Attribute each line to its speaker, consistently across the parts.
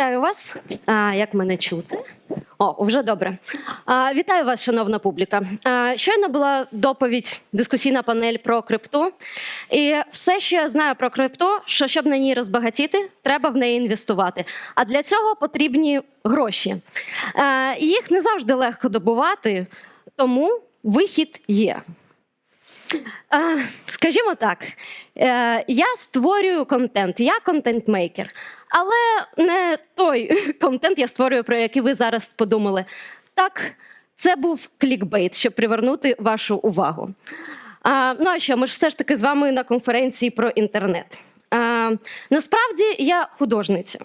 Speaker 1: Вітаю вас. А, як мене чути? О, вже добре. А, вітаю вас, шановна публіка. А, щойно була доповідь, дискусійна панель про крипту. І все, що я знаю про крипту, що щоб на ній розбагатіти, треба в неї інвестувати. А для цього потрібні гроші. А, їх не завжди легко добувати, тому вихід є. Скажімо так, е, я створюю контент, я контент-мейкер, але не той контент я створюю, про який ви зараз подумали. Так, це був клікбейт, щоб привернути вашу увагу. А, ну а що, ми ж все ж таки з вами на конференції про інтернет. А, насправді я художниця.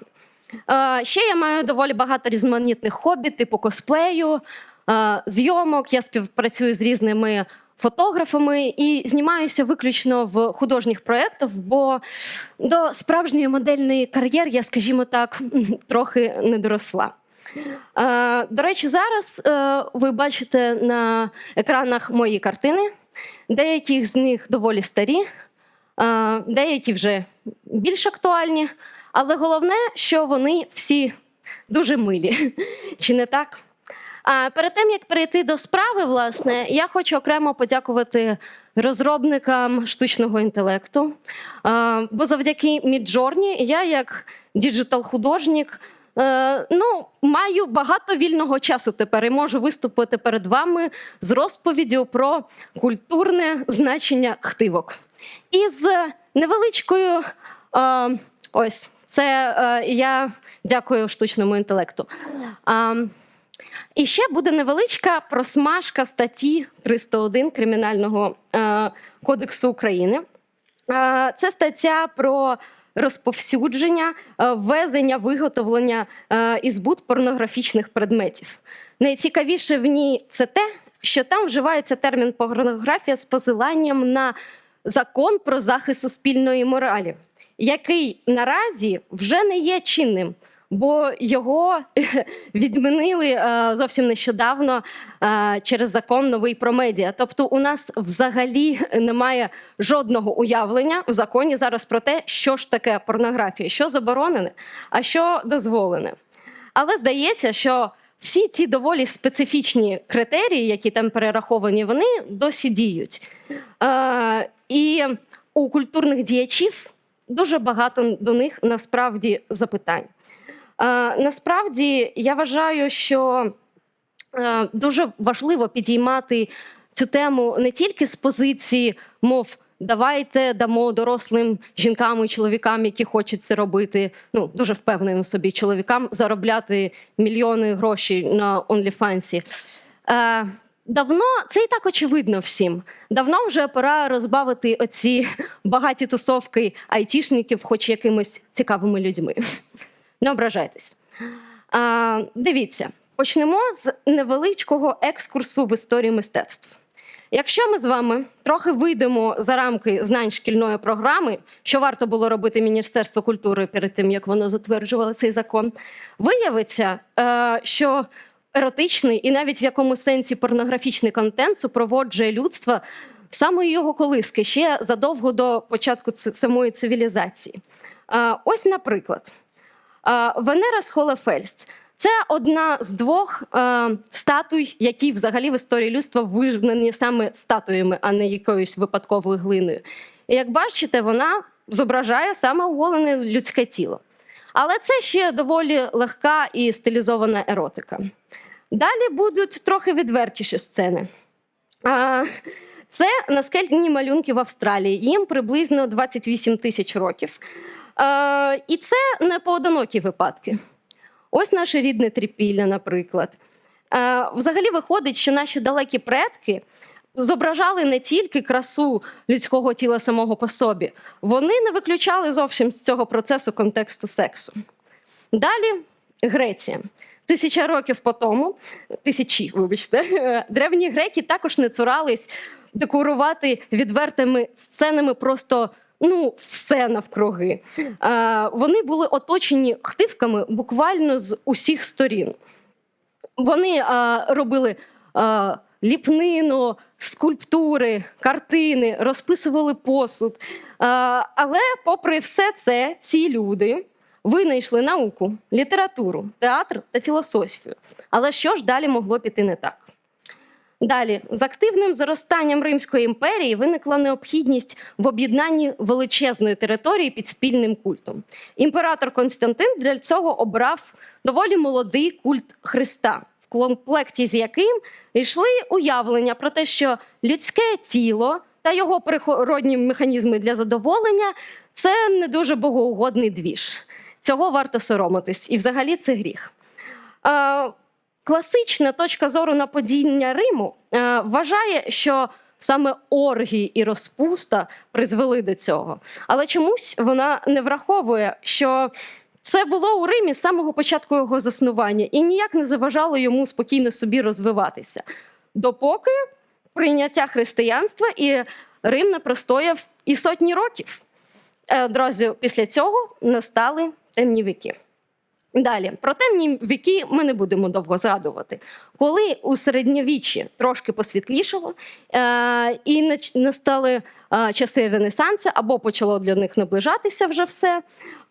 Speaker 1: А, ще я маю доволі багато різноманітних хобі, типу косплею, а, зйомок. Я співпрацюю з різними фотографами і знімаюся виключно в художніх проєктах, бо до справжньої модельної кар'єри я, скажімо так, трохи не доросла. Е, До речі, зараз е, ви бачите на екранах мої картини. Деякі з них доволі старі, е, деякі вже більш актуальні, але головне, що вони всі дуже милі. Чи не так? Перед тим як перейти до справи, власне, я хочу окремо подякувати розробникам штучного інтелекту. Бо завдяки Midjourney я, як діджитал-художник, е, ну, маю багато вільного часу тепер і можу виступити перед вами з розповіддю про культурне значення хтивок. І з невеличкою ось це е, я дякую штучному інтелекту. І ще буде невеличка просмажка статті 301 Кримінального е, кодексу України. Е, це стаття про розповсюдження, е, ввезення, виготовлення і збут порнографічних предметів. Найцікавіше в ній це те, що там вживається термін порнографія з посиланням на закон про захист суспільної моралі, який наразі вже не є чинним бо його відмінили е, зовсім нещодавно е, через закон новий про медіа. Тобто, у нас взагалі немає жодного уявлення в законі зараз про те, що ж таке порнографія, що заборонене, а що дозволене. Але здається, що всі ці доволі специфічні критерії, які там перераховані, вони досі діють. Е, і у культурних діячів дуже багато до них насправді запитань. Е, насправді я вважаю, що е, дуже важливо підіймати цю тему не тільки з позиції, мов давайте дамо дорослим жінкам і чоловікам, які хочуть це робити. Ну дуже впевненим собі чоловікам заробляти мільйони грошей на OnlyFans. Е, Давно це і так очевидно всім. Давно вже пора розбавити оці багаті тусовки айтішників, хоч якимось цікавими людьми. Не ображайтесь. А, Дивіться, почнемо з невеличкого екскурсу в історії мистецтв. Якщо ми з вами трохи вийдемо за рамки знань шкільної програми, що варто було робити Міністерство культури перед тим, як воно затверджувало цей закон, виявиться, е, що еротичний і навіть в якомусь сенсі порнографічний контент супроводжує людство самої його колиски ще задовго до початку самої цивілізації. Ось, наприклад. Е, Венера з Холефельс це одна з двох е, статуй, які взагалі в історії людства визнані саме статуями, а не якоюсь випадковою глиною. І як бачите, вона зображає саме оголене людське тіло. Але це ще доволі легка і стилізована еротика. Далі будуть трохи відвертіші сцени. А, Це наскельні малюнки в Австралії. Їм приблизно 28 тисяч років. Е, і це не поодинокі випадки. Ось наше рідне трипілля, наприклад. Е, взагалі виходить, що наші далекі предки зображали не тільки красу людського тіла самого по собі, вони не виключали зовсім з цього процесу контексту сексу. Далі Греція. Тисяча років по тому, тисячі, вибачте, древні греки також не цурались декорувати відвертими сценами просто ну, все навкруги. Е, вони були оточені хтивками буквально з усіх сторін. Вони е, робили е, ліпнину, скульптури, картини, розписували посуд. Е, але, попри все це, ці люди винайшли науку, літературу, театр та філософію. Але що ж далі могло піти не так? Далі, з активним зростанням Римської імперії виникла необхідність в об'єднанні величезної території під спільним культом. Імператор Константин для цього обрав доволі молодий культ Христа, в комплекті з яким йшли уявлення про те, що людське тіло та його перехородні механізми для задоволення це не дуже богоугодний двіж. Цього варто соромитись, і взагалі це гріх. Класична точка зору на падіння Риму е, вважає, що саме оргії і розпуста призвели до цього. Але чомусь вона не враховує, що це було у Римі з самого початку його заснування і ніяк не заважало йому спокійно собі розвиватися, допоки прийняття християнства і Рим не простояв і сотні років. Е, після цього настали темні віки. Далі про темні віки ми не будемо довго згадувати. Коли у середньовіччі трошки посвітлішало е, і настали е, часи Ренесансу, або почало для них наближатися вже все,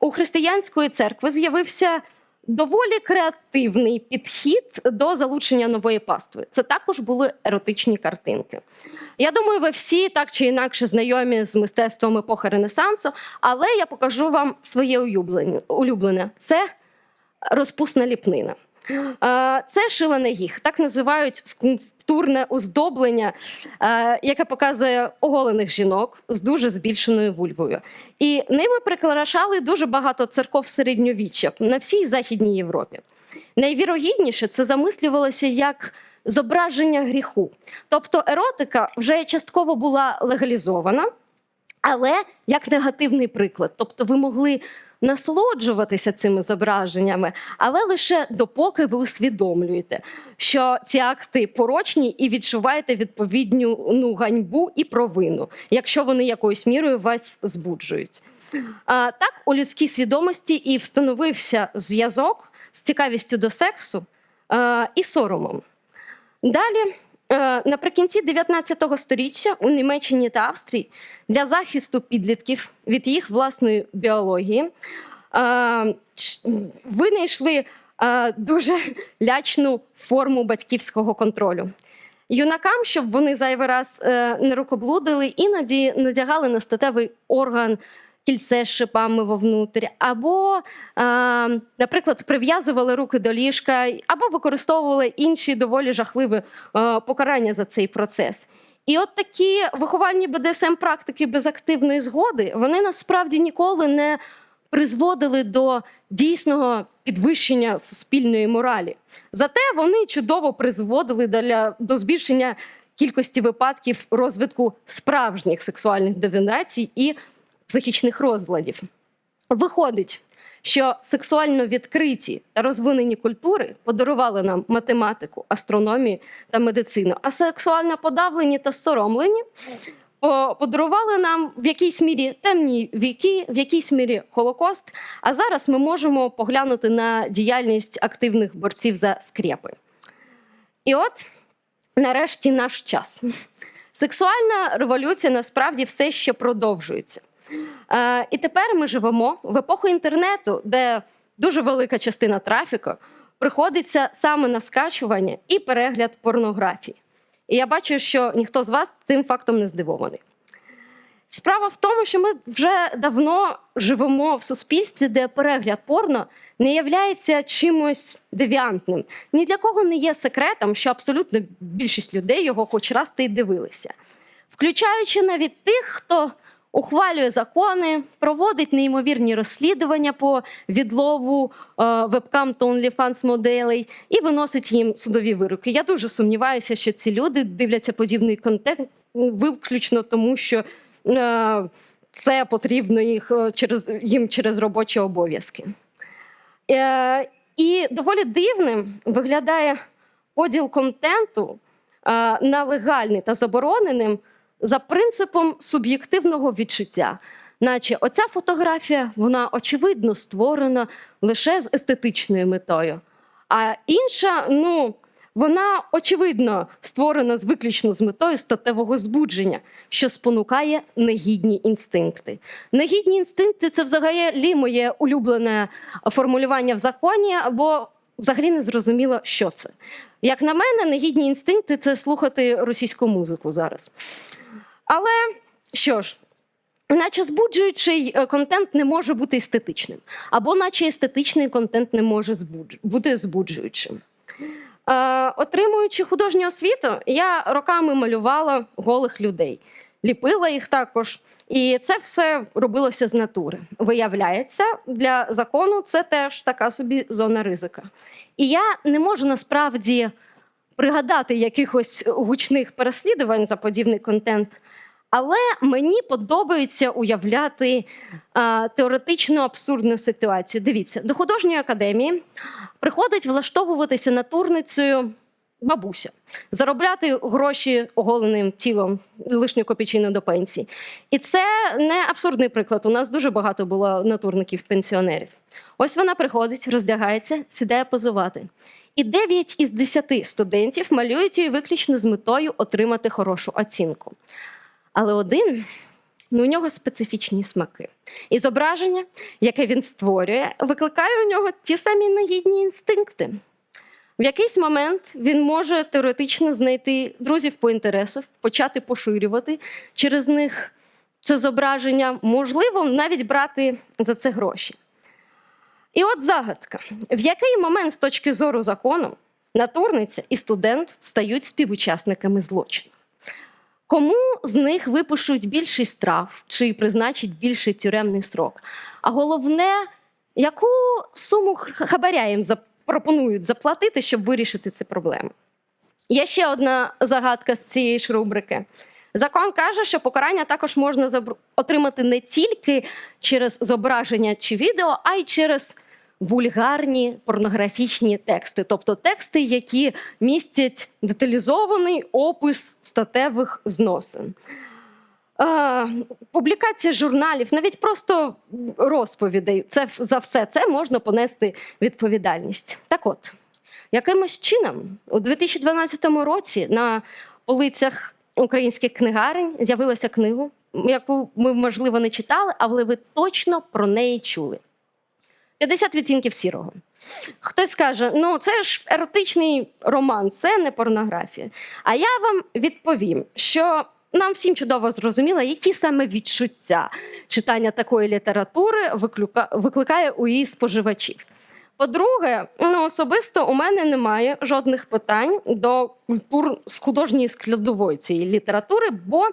Speaker 1: у християнської церкви з'явився доволі креативний підхід до залучення нової пастви. Це також були еротичні картинки. Я думаю, ви всі так чи інакше знайомі з мистецтвом епохи Ренесансу, але я покажу вам своє улюблене. Це розпусна ліпнина. Це шилене гіх, так називають скульптурне оздоблення, яке показує оголених жінок з дуже збільшеною вульвою. І ними прикрашали дуже багато церков середньовіччя на всій Західній Європі. Найвірогідніше це замислювалося як зображення гріху. Тобто еротика вже частково була легалізована, але як негативний приклад. Тобто ви могли насолоджуватися цими зображеннями, але лише допоки ви усвідомлюєте, що ці акти порочні і відчуваєте відповідну ну, ганьбу і провину, якщо вони якоюсь мірою вас збуджують. А, так, у людській свідомості і встановився зв'язок з цікавістю до сексу а, і соромом. Далі, наприкінці 19 століття у Німеччині та Австрії для захисту підлітків від їх власної біології е, винайшли е, дуже лячну форму батьківського контролю. Юнакам, щоб вони зайвий раз е, не рукоблудили, іноді надягали на статевий орган кільце з шипами вовнутрі, або, е, наприклад, прив'язували руки до ліжка, або використовували інші доволі жахливі е, покарання за цей процес. І от такі вихованні БДСМ практики без активної згоди вони насправді ніколи не призводили до дійсного підвищення суспільної моралі. Зате вони чудово призводили для, до збільшення кількості випадків розвитку справжніх сексуальних девінацій і психічних розладів. Виходить, що сексуально відкриті та розвинені культури подарували нам математику, астрономію та медицину, а сексуально подавлені та соромлені по- подарували нам в якійсь мірі темні віки, в якійсь мірі Холокост. А зараз ми можемо поглянути на діяльність активних борців за скрепи. І от, нарешті, наш час. Сексуальна революція насправді все ще продовжується. Е, і тепер ми живемо в епоху інтернету, де дуже велика частина трафіку приходиться саме на скачування і перегляд порнографії. І я бачу, що ніхто з вас цим фактом не здивований. Справа в тому, що ми вже давно живемо в суспільстві, де перегляд порно не являється чимось девіантним. Ні для кого не є секретом, що абсолютно більшість людей його хоч раз та й дивилися, включаючи навіть тих, хто ухвалює закони, проводить неймовірні розслідування по відлову е, вебкам та OnlyFans моделей і виносить їм судові вироки. Я дуже сумніваюся, що ці люди дивляться подібний контент виключно тому, що е, це потрібно їх е, через їм через робочі обов'язки. І доволі дивним виглядає поділ контенту на легальний та забороненим за принципом суб'єктивного відчуття. Наче оця фотографія, вона очевидно створена лише з естетичною метою. А інша, ну, Вона очевидно створена з виключно з метою статевого збудження, що спонукає негідні інстинкти. Негідні інстинкти це взагалі моє улюблене формулювання в законі, бо взагалі не зрозуміло, що це. Як на мене, негідні інстинкти це слухати російську музику зараз. Але що ж, наче збуджуючий е, контент не може бути естетичним, або наче естетичний контент не може збудж- бути збуджуючим. Е, отримуючи художню освіту, я роками малювала голих людей, ліпила їх також. І це все робилося з натури. Виявляється, для закону це теж така собі зона ризика. І я не можу насправді пригадати якихось гучних переслідувань за подібний контент. Але мені подобається уявляти а, теоретично абсурдну ситуацію. Дивіться, до художньої академії приходить влаштовуватися натурницею бабуся, заробляти гроші оголеним тілом лишню копійчину до пенсії. І це не абсурдний приклад. У нас дуже багато було натурників-пенсіонерів. Ось вона приходить, роздягається, сідає позувати. І 9 із 10 студентів малюють її виключно з метою отримати хорошу оцінку. Але один ну, у нього специфічні смаки. І зображення, яке він створює, викликає у нього ті самі негідні інстинкти. В якийсь момент він може теоретично знайти друзів по інтересу, почати поширювати через них це зображення, можливо, навіть брати за це гроші. І от загадка: в який момент, з точки зору закону, натурниця і студент стають співучасниками злочину? Кому з них випишуть більший штраф чи призначать більший тюремний срок? А головне, яку суму хабаря їм запропонують заплатити, щоб вирішити ці проблеми? Є ще одна загадка з цієї ж рубрики. Закон каже, що покарання також можна отримати не тільки через зображення чи відео, а й через вульгарні порнографічні тексти, тобто тексти, які містять деталізований опис статевих зносин. Е, публікація журналів, навіть просто розповідей, це за все це можна понести відповідальність. Так от, якимось чином, у 2012 році на полицях українських книгарень з'явилася книга, яку ми, можливо, не читали, але ви точно про неї чули. 50 відтінків сірого. Хтось скаже, ну це ж еротичний роман, це не порнографія. А я вам відповім, що нам всім чудово зрозуміло, які саме відчуття читання такої літератури викликає у її споживачів. По-друге, ну особисто у мене немає жодних питань до культур з художньої складової цієї літератури, бо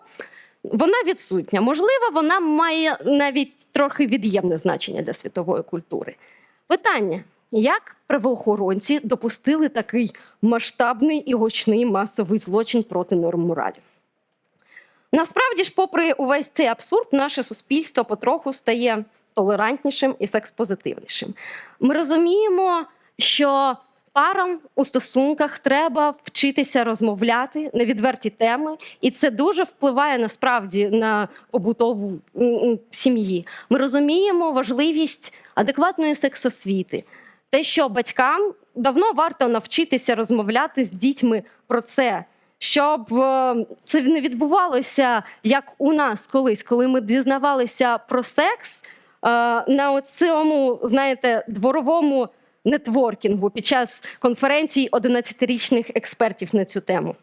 Speaker 1: вона відсутня. Можливо, вона має навіть трохи від'ємне значення для світової культури. Питання: як правоохоронці допустили такий масштабний і гучний масовий злочин проти норм моралі? Насправді ж, попри увесь цей абсурд, наше суспільство потроху стає толерантнішим і секспозитивнішим. Ми розуміємо, що парам у стосунках треба вчитися розмовляти на відверті теми, і це дуже впливає насправді на побутову сім'ї. Ми розуміємо важливість адекватної сексосвіти, те, що батькам давно варто навчитися розмовляти з дітьми про це. Щоб е, це не відбувалося як у нас колись, коли ми дізнавалися про секс е, на цьому, знаєте, дворовому нетворкінгу під час конференцій 11-річних експертів на цю тему.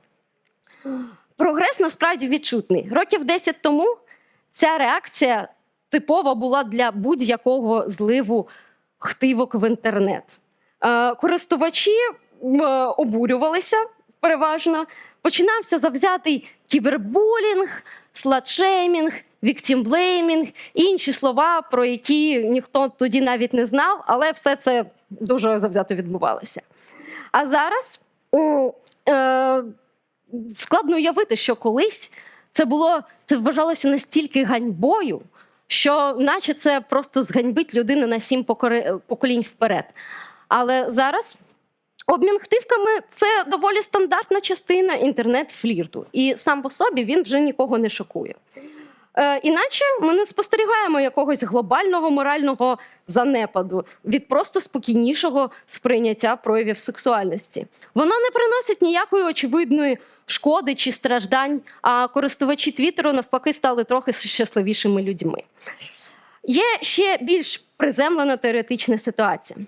Speaker 1: Прогрес насправді відчутний. Років 10 тому ця реакція типова була для будь-якого зливу хтивок в інтернет. Е, Користувачі е, обурювалися переважно. Починався завзятий кібербулінг, сладшеймінг, віктімблеймінг, інші слова, про які ніхто тоді навіть не знав, але все це дуже завзято відбувалося. А зараз е, складно уявити, що колись це було це вважалося настільки ганьбою, що наче це просто зганьбить людину на сім поколінь вперед. Але зараз обмін хтивками це доволі стандартна частина інтернет-флірту, і сам по собі він вже нікого не шокує. Е, іначе ми не спостерігаємо якогось глобального морального занепаду від просто спокійнішого сприйняття проявів сексуальності. Воно не приносить ніякої очевидної шкоди чи страждань, а користувачі Твіттеру навпаки стали трохи щасливішими людьми. Є ще більш приземлена теоретична ситуація.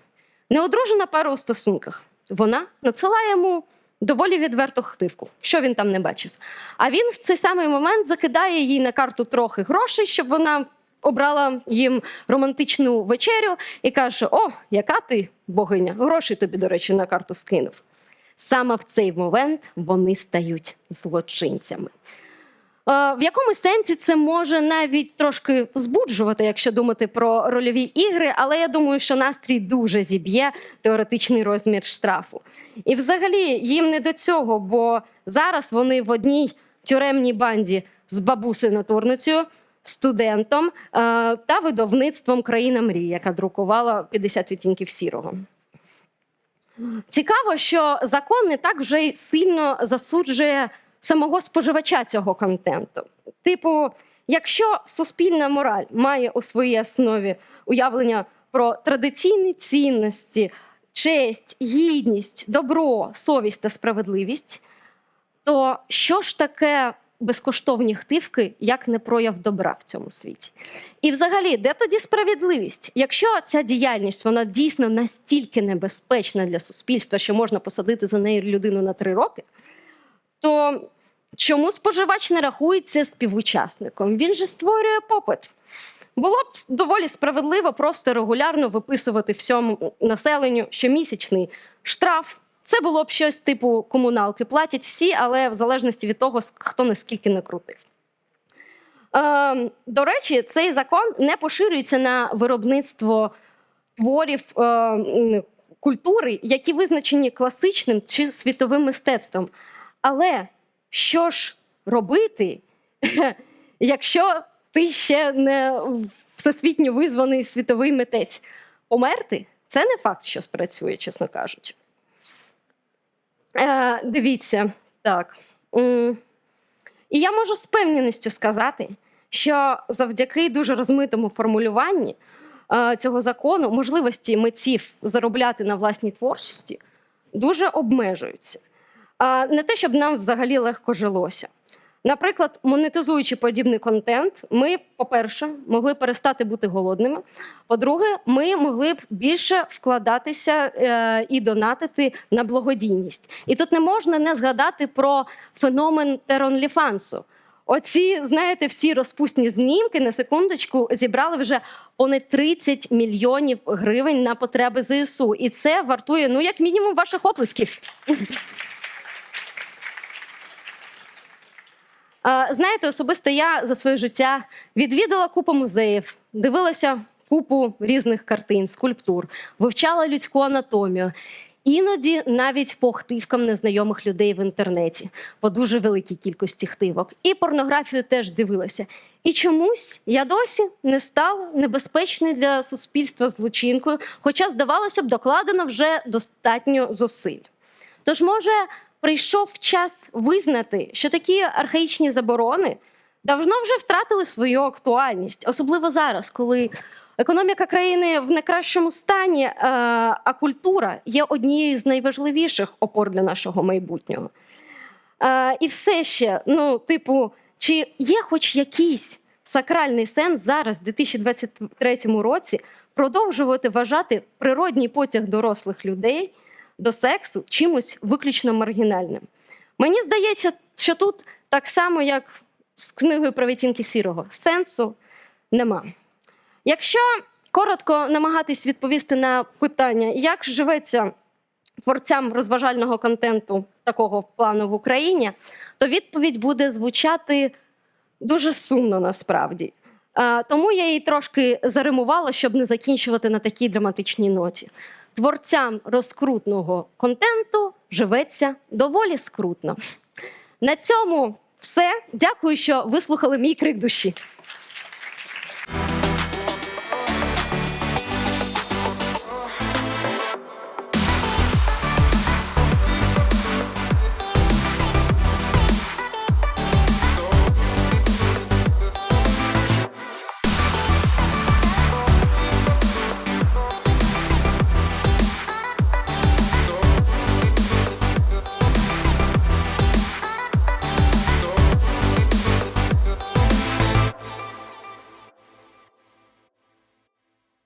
Speaker 1: Неодружена пара у стосунках. Вона надсилає йому доволі відверто хтивку, що він там не бачив. А він в цей самий момент закидає їй на карту трохи грошей, щоб вона обрала їм романтичну вечерю і каже: О, яка ти богиня! Гроші тобі, до речі, на карту скинув. Саме в цей момент вони стають злочинцями. Е, В якомусь сенсі це може навіть трошки збуджувати, якщо думати про рольові ігри, але я думаю, що настрій дуже зіб'є теоретичний розмір штрафу. І взагалі їм не до цього, бо зараз вони в одній тюремній банді з бабусею натурницею, студентом е, та видавництвом Країна мрій, яка друкувала 50 відтінків сірого. Цікаво, що закон не так вже й сильно засуджує самого споживача цього контенту. Типу, якщо суспільна мораль має у своїй основі уявлення про традиційні цінності, честь, гідність, добро, совість та справедливість, то що ж таке безкоштовні хтивки, як не прояв добра в цьому світі? І взагалі, де тоді справедливість? Якщо ця діяльність вона дійсно настільки небезпечна для суспільства, що можна посадити за нею людину на три роки, то чому споживач не рахується співучасником? Він же створює попит. Було б доволі справедливо просто регулярно виписувати всьому населенню щомісячний штраф. Це було б щось типу комуналки. Платять всі, але в залежності від того, хто наскільки не крутив. Е, до речі, цей закон не поширюється на виробництво творів е, культури, які визначені класичним чи світовим мистецтвом. Але що ж робити, якщо ти ще не всесвітньо визваний світовий митець? Померти це не факт, що спрацює, чесно кажучи. Е, дивіться, так. І я можу з певненістю сказати, що завдяки дуже розмитому формулюванні е, цього закону можливості митців заробляти на власній творчості дуже обмежуються. Не те, щоб нам взагалі легко жилося. Наприклад, монетизуючи подібний контент, ми, по-перше, могли перестати бути голодними. По-друге, ми могли б більше вкладатися е, і донатити на благодійність. І тут не можна не згадати про феномен теронліфансу. Оці, знаєте, всі розпусні знімки на секундочку зібрали вже понад 30 мільйонів гривень на потреби ЗСУ. І це вартує, ну, як мінімум, ваших оплесків. А, Знаєте, особисто я за своє життя відвідала купу музеїв, дивилася купу різних картин, скульптур, вивчала людську анатомію. Іноді навіть по хтивкам незнайомих людей в інтернеті, по дуже великій кількості хтивок. І порнографію теж дивилася. І чомусь я досі не стала небезпечною для суспільства злочинкою, хоча, здавалося б, докладено вже достатньо зусиль. Тож, може, прийшов час визнати, що такі архаїчні заборони давно вже втратили свою актуальність, особливо зараз, коли економіка країни в найкращому стані, е, а культура є однією з найважливіших опор для нашого майбутнього. Е, І все ще, ну, типу, чи є хоч якийсь сакральний сенс зараз, в 2023 році, продовжувати вважати природній потяг дорослих людей до сексу чимось виключно маргінальним. Мені здається, що тут так само, як з книгою про відтінки сірого, сенсу нема. Якщо коротко намагатись відповісти на питання, як живеться творцям розважального контенту такого плану в Україні, то відповідь буде звучати дуже сумно насправді. Тому я її трошки заримувала, щоб не закінчувати на такій драматичній ноті творцям розкрутного контенту живеться доволі скрутно. На цьому все. Дякую, що вислухали мій крик душі.